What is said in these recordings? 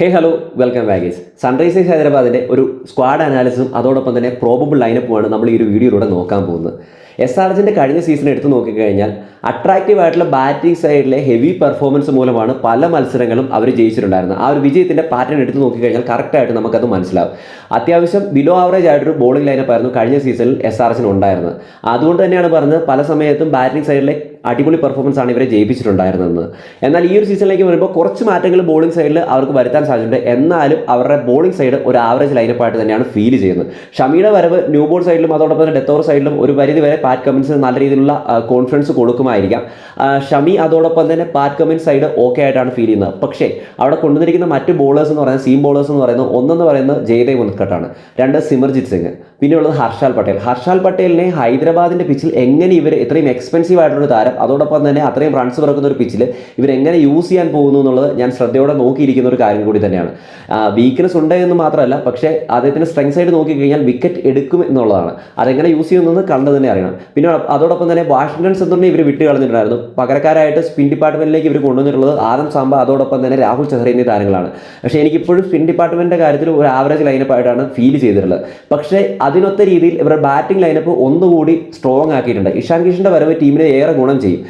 Hey hello welcome baggage Sunrisers ഹൈദരാബാദിന്റെ ഒരു squad അനാലിസിസും അതോടൊപ്പം തന്നെ പ്രോബബിൾ ലൈനപ്പുമാണ് നമ്മൾ ഈ ഒരു വീഡിയോയിലൂടെ നോക്കാൻ പോകുന്നത്. എസ് ആർ എച്ചിന്റെ കഴിഞ്ഞ സീസൺ എടുത്ത് നോക്കിക്കഴിഞ്ഞാൽ അട്രാക്റ്റീവ് ആയിട്ടുള്ള ബാറ്റിംഗ് സൈഡിലെ ഹെവി പെർഫോമൻസ് മൂലമാണ് പല മത്സരങ്ങളും അവർ ജയിച്ചിട്ടുണ്ടായിരുന്നത്. ആ ഒരു വിജയത്തിന്റെ പാറ്റേൺ എടുത്ത് നോക്കിക്കഴിഞ്ഞാൽ കറക്റ്റായിട്ട് നമുക്കത് മനസ്സിലാവും. അത്യാവശ്യം ബിലോ ആവറേജ് ആയിട്ടൊരു ബോളിംഗ് ലൈനപ്പ് ആയിരുന്നു കഴിഞ്ഞ സീസണിൽ എസ് ആർ എച്ചിന് ഉണ്ടായിരുന്നത്. അതുകൊണ്ട് തന്നെയാണ് പറഞ്ഞത് പല സമയത്തും ബാറ്റിംഗ് സൈഡിലെ അടിപൊളി പെർഫോമൻസ് ആണ് ഇവരെ ജയിപ്പിച്ചിട്ടുണ്ടായിരുന്നത്. എന്നാൽ ഈ ഒരു സീസണിലേക്ക് വരുമ്പോൾ കുറച്ച് മാറ്റങ്ങൾ ബോളിംഗ് സൈഡിൽ അവർക്ക് വരുത്താൻ സാധിച്ചിട്ടുണ്ട് എന്നാലും അവരുടെ ബോളിംഗ് സൈഡ് ഒരു ആവറേജ് ലൈനപ്പായിട്ട് തന്നെയാണ് ഫീൽ ചെയ്യുന്നത്. ഷമിയുടെ വരവ് ന്യൂ ബോൾ സൈഡിലും അതോടൊപ്പം തന്നെ ഡെത്തോർ സൈഡിലും ഒരു പരിധി വരെ പാറ്റ് കമ്മിൻസ് നല്ല രീതിയിലുള്ള കോൺഫിഡൻസ് കൊടുക്കുമായിരിക്കാം. ഷമി അതോടൊപ്പം തന്നെ പാറ്റ് കമ്മിൻസ് സൈഡ് ഓക്കെ ആയിട്ടാണ് ഫീൽ ചെയ്യുന്നത്. പക്ഷേ അവിടെ കൊണ്ടുവന്നിരിക്കുന്ന മറ്റ് ബോളേഴ്സ് എന്ന് പറയുന്നത് സീം ബോളേഴ്സ് എന്ന് പറയുന്നത് ഒന്നെന്ന് പറയുന്നത് ജയദേവ് ഉൽക്കട്ടാണ് രണ്ട് സിമർജിത് സിംഗ് പിന്നെയുള്ളത് ഹർഷാൽ പട്ടേൽ. ഹർഷാൽ പട്ടേലിനെ ഹൈദരാബാദിന്റെ പിച്ചിൽ എങ്ങനെ ഇവർ ഇത്രയും എക്സ്പെൻസീവ് ആയിട്ടുള്ള താരം അതോടൊപ്പം തന്നെ അത്രയും റൺസ് പിറക്കുന്ന ഒരു പിച്ചിൽ ഇവരെങ്ങനെ യൂസ് ചെയ്യാൻ പോകുന്നു എന്നുള്ളത് ഞാൻ ശ്രദ്ധയോടെ നോക്കിയിരിക്കുന്ന ഒരു കാര്യം കൂടി തന്നെയാണ്. വീക്ക്നെസ് ഉണ്ട് എന്ന് മാത്രമല്ല പക്ഷേ അദ്ദേഹത്തിന്റെ സ്ട്രെങ്ത് സൈഡ് നോക്കിക്കഴിഞ്ഞാൽ വിക്കറ്റ് എടുക്കും എന്നുള്ളതാണ്. അതെങ്ങനെ യൂസ് ചെയ്യുന്നത് കണ്ടു തന്നെ അറിയണം. പിന്നെ അതോടൊപ്പം തന്നെ വാഷിംഗ്ടൺ സെന്ററിനെ ഇവർ വിട്ട് കളഞ്ഞിട്ടുണ്ടായിരുന്നു. പകരക്കാരായിട്ട് സ്പിൻ ഡിപ്പാർട്ട്മെന്റിലേക്ക് ഇവർ കൊണ്ടുവന്നിട്ടുള്ളത് ആദം സാമ്പ അതോടൊപ്പം തന്നെ രാഹുൽ ചഹറി എന്നീ താരങ്ങളാണ്. പക്ഷേ എനിക്കിപ്പോഴും സ്പിൻ ഡിപ്പാർട്ട്മെന്റിന്റെ കാര്യത്തിൽ ഒരു ആവറേജ് ലൈനപ്പ് ആയിട്ടാണ് ഫീൽ ചെയ്തിട്ടുള്ളത്. പക്ഷേ അതിനൊത്ത രീതിയിൽ ഇവരുടെ ബാറ്റിംഗ് ലൈനപ്പ് ഒന്നുകൂടി സ്ട്രോങ് ആക്കിയിട്ടുണ്ട്. ഇഷാൻ കിഷന്റെ വരവ് ടീമിനെ ഏറെ ഗുണം ചെയ്യും.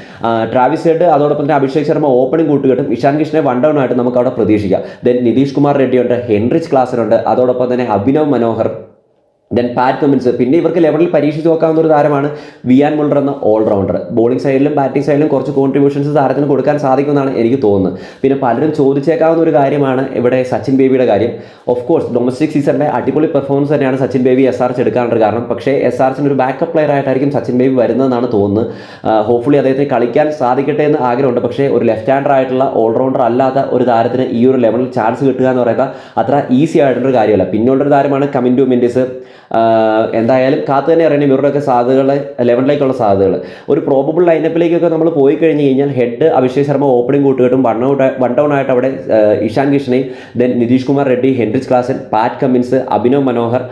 ട്രാവിസ് ഹെഡ് അതോടൊപ്പം തന്നെ അഭിഷേക് ശർമ്മ ഓപ്പണിംഗ് കൂട്ടുകെട്ടും ഇഷാൻ കിഷനെ വൺ ഡൗൺ ആയിട്ട് നമുക്ക് അവിടെ പ്രതീക്ഷിക്കാം. ദെൻ നിതീഷ് കുമാർ റെഡ്ഡിയുണ്ട്. ഹെൻറിച്ച് ക്ലാസറുണ്ട്. അതോടൊപ്പം തന്നെ Abhinav Manohar then Pat Cummins പിന്നെ ഇവർക്ക് ലെവലിൽ പരീക്ഷിച്ച് നോക്കാവുന്ന ഒരു താരമാണ് വിയാൻ മുള്ളർ എന്ന ഓൾറൗണ്ടർ ബോളിംഗ് സൈഡിലും ബാറ്റിംഗ് സൈഡിലും കുറച്ച് കോൺട്രിബ്യൂഷൻസ് താരത്തിന് കൊടുക്കാൻ സാധിക്കുമെന്നാണ് എനിക്ക് തോന്നുന്നത്. പിന്നെ പലരും ചോദിച്ചേക്കാവുന്ന ഒരു കാര്യമാണ് ഇവിടെ സച്ചിൻ ബേബിയുടെ കാര്യം. ഓഫ് കോഴ്സ് ഡൊമസ്റ്റിക് സീസണിലെ അടിപൊളി പെർഫോമൻസ് തന്നെയാണ് Sachin Baby S R H എടുക്കാനുള്ള കാരണം പക്ഷേ എസ് ആർ എച്ചിന് ഒരു ബാക്കപ്പ് പ്ലെയർ ആയിട്ടായിരിക്കും സച്ചിൻ ബേബി വരുന്നതെന്നാണ് തോന്നുന്നത്. ഹോപ്പ്ഫുള്ളി അദ്ദേഹത്തിന് കളിക്കാൻ സാധിക്കട്ടെ എന്ന് ആഗ്രഹമുണ്ട്. പക്ഷേ ഒരു ലെഫ്റ്റ് ഹാൻഡർ ആയിട്ടുള്ള ഓൾറൗണ്ടർ അല്ലാത്ത ഒരു താരത്തിന് ഈ ഒരു ലെവലിൽ ചാൻസ് കിട്ടുക എന്ന് പറയുന്നത് അത്ര ഈസി ആയിട്ടുള്ളൊരു കാര്യമല്ല. പിന്നുള്ളൊരു താരമാണ് കമിൻ ടു ആഹ് എന്തായാലും കാത്തു തന്നെ അറിയണം ഇവരുടെയൊക്കെ സാധ്യതകൾ ലെവനിലേക്കുള്ള സാധ്യതകൾ. ഒരു പ്രോബബിൾ ലൈനപ്പിലേക്കൊക്കെ നമ്മൾ പോയി കഴിഞ്ഞ് കഴിഞ്ഞാൽ ഹെഡ് അഭിഷേക് ശർമ്മ ഓപ്പണിംഗ് കൂട്ടുകെട്ടും വൺ ഔട്ട് വൺ ഡൗൺ ആയിട്ട് അവിടെ Ishan കിഷനെയും then Nitish Kumar Reddy Heinrich Klaasen Pat Cummins Abhinav Manohar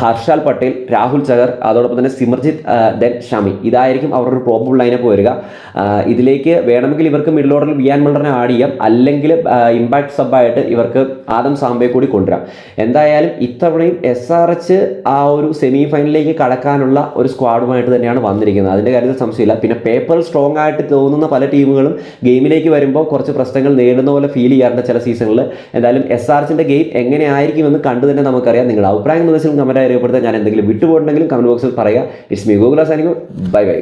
Harshal Patel Rahul Chahar അതോടൊപ്പം തന്നെ സിമർജിത്ത് ദെൻ ഷമി. ഇതായിരിക്കും അവരുടെ ഒരു പ്രോബബിൾ ലൈനപ്പ് വരിക. ഇതിലേക്ക് വേണമെങ്കിൽ ഇവർക്ക് മിഡിൽ ഓർഡറിൽ വിയാൻ മൾഡറിനെ ആഡ് ചെയ്യാം. അല്ലെങ്കിൽ ഇമ്പാക്ട് സബായിട്ട് ഇവർക്ക് ആദം സാമ്പയെ കൂടി കൊണ്ടുവരാം. എന്തായാലും ഇത്തവണയും എസ് ആർ എച്ച് ആ ഒരു സെമി ഫൈനലിലേക്ക് കടക്കാനുള്ള ഒരു സ്ക്വാഡുമായിട്ട് തന്നെയാണ് വന്നിരിക്കുന്നത്. അതിന്റെ കാര്യത്തിൽ സംശയമില്ല. പിന്നെ പേപ്പർ സ്ട്രോങ് ആയിട്ട് തോന്നുന്ന പല ടീമുകളും ഗെയിമിലേക്ക് വരുമ്പോൾ കുറച്ച് പ്രശ്നങ്ങൾ നേരിടുന്ന പോലെ ഫീൽ ചെയ്യാറുണ്ട് ചില സീസണിൽ എന്തായാലും എസ് ആർ എച്ചിന്റെ ഗെയിം എങ്ങനെയായിരിക്കുമെന്ന് കണ്ടു തന്നെ നമുക്കറിയാം. നിങ്ങളുടെ അഭിപ്രായം നിർദ്ദേശം കമന്റായി രേഖപ്പെടുത്താൻ ഞാൻ എന്തെങ്കിലും വിട്ടുപോയിട്ടുണ്ടെങ്കിലും കമന്റ് ബോക്സിൽ പറയുക. ഇറ്റ്സ് മീ ഗൂഗിൾ സാനിക്കോ ബൈ ബൈ